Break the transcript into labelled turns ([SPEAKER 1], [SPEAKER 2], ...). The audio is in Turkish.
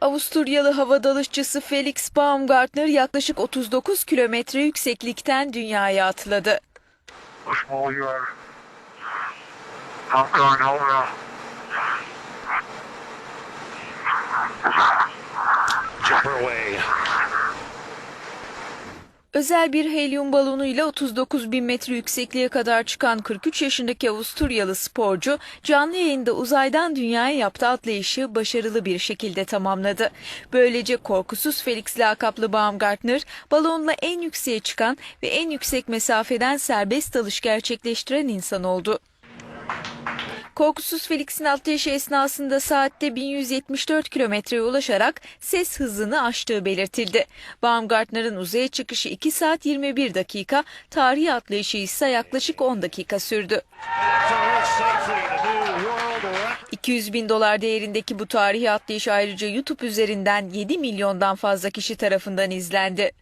[SPEAKER 1] Avusturyalı hava dalışçısı Felix Baumgartner yaklaşık 39 kilometre yükseklikten dünyaya atladı.
[SPEAKER 2] Jumper away.
[SPEAKER 1] Özel bir helyum balonuyla 39 bin metre yüksekliğe kadar çıkan 43 yaşındaki Avusturyalı sporcu canlı yayında uzaydan dünyaya yaptığı atlayışı başarılı bir şekilde tamamladı. Böylece korkusuz Felix lakaplı Baumgartner balonla en yükseğe çıkan ve en yüksek mesafeden serbest dalış gerçekleştiren insan oldu. Korkusuz Felix'in atlayışı esnasında saatte 1174 kilometreye ulaşarak ses hızını aştığı belirtildi. Baumgartner'ın uzaya çıkışı 2 saat 21 dakika, tarihi atlayışı ise yaklaşık 10 dakika sürdü.
[SPEAKER 2] safely the new world record.
[SPEAKER 1] 200 bin dolar değerindeki bu tarihi atlayış ayrıca YouTube üzerinden 7 milyondan fazla kişi tarafından izlendi.